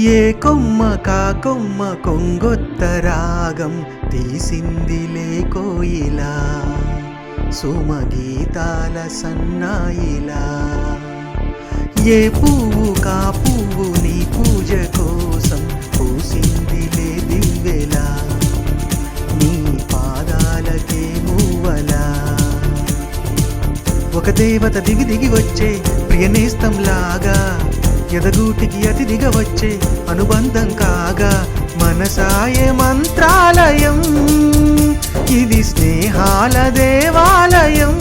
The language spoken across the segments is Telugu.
ఏ కొమ్మ కా కొమ్మ కొంగొత్త రాగం తీసిందిలే కోయిలా. సుమగీతాల సన్నాయిలా. ఏ పువ్వు కా పువ్వు నీ పూజ కోసం పూసిందిలే దివ్వెలా. నీ పాదాలకే మువ్వలా ఒక దేవత దిగి దిగి వచ్చే ప్రియనేస్తం లాగా ఎదగూటికి అతిథిగా వచ్చే అనుబంధం కాగా మనసాయే మంత్రాలయం. ఇది స్నేహాల దేవాలయం.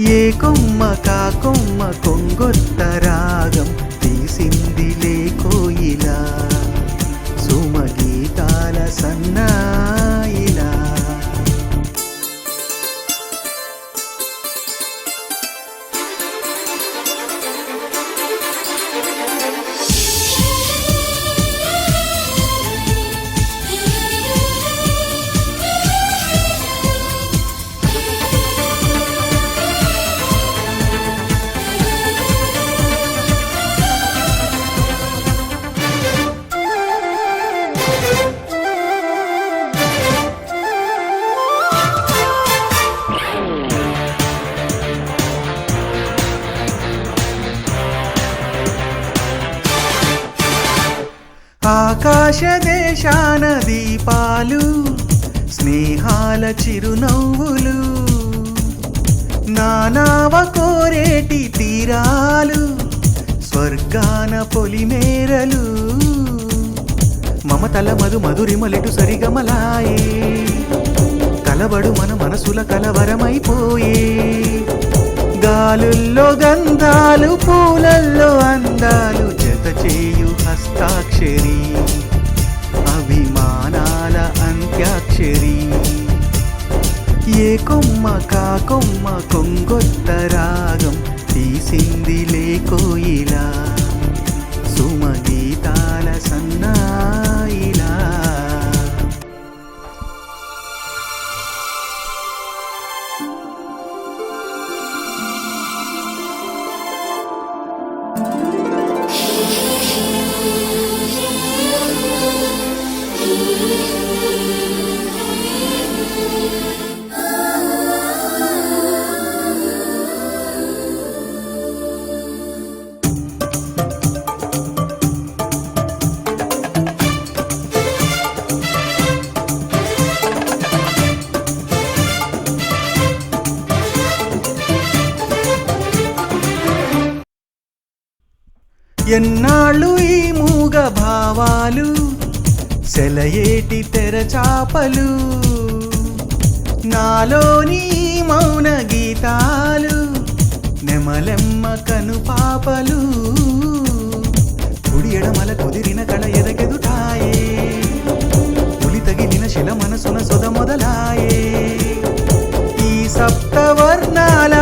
ఏ కొమ్మ కా కొమ్మ కొంగొత్త రాగం తీసింది లేకోయిలా సుమగీతాల సన్నా ఆకాశ దేశాన దీపాలు స్నేహాల చిరునవ్వులు నానావ కోరేటి తీరాలు స్వర్గాన పొలిమేరలు. మమతల మధు మధురిమలెటు సరిగమలాయే కలబడు మన మనసుల కలవరమైపోయే. గాలుల్లో గంధాలు పూలల్లో అందాలు జత చేయు హస్తాక్షరి అభిమానాల అంత్యాక్షరి. ఏ కొమ్మ కా కొమ్మ కొంగొత్త రాగం తీసింది కోయిలా ఎన్నాళ్ళు ఈ మూగ భావాలు? సెలయేటి తెరచాపలు నాలోని మౌన గీతాలు నెమలెమ్మ కను పాపలు. కుడి ఎడమల కుదిరిన కళ ఎదగెదుటాయే పులి తగిలిన శిల మనసున సొద మొదలాయే. ఈ సప్తవర్ణాల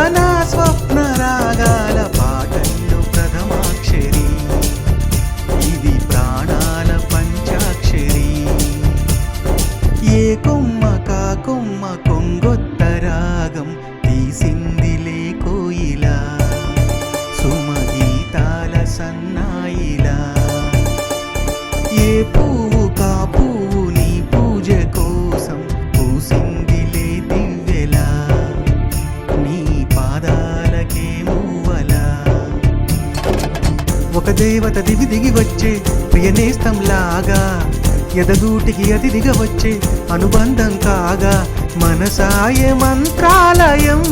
దేవత దిగి దిగి వచ్చే ప్రియనేస్తం లాగా ఎదగూటికి అతిథిగా వచ్చే అనుబంధం కాగా మనసాయ మంత్రాలయం.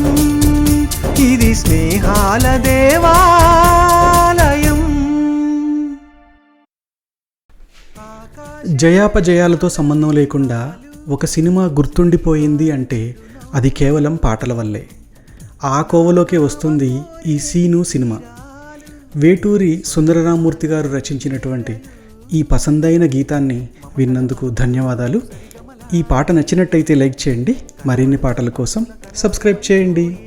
ఇది స్నేహాల దేవాలయం. జయాపజయాలతో సంబంధం లేకుండా ఒక సినిమా గుర్తుండిపోయింది అంటే అది కేవలం పాటల వల్లే. ఆ కోవలోకే వస్తుంది ఈ సీను సినిమా. వేటూరి సుందరరామూర్తి గారు రచించినటువంటి ఈ పసందైన గీతాన్ని విన్నందుకు ధన్యవాదాలు. ఈ పాట నచ్చినట్టయితే లైక్ చేయండి. మరిన్ని పాటల కోసం సబ్స్క్రైబ్ చేయండి.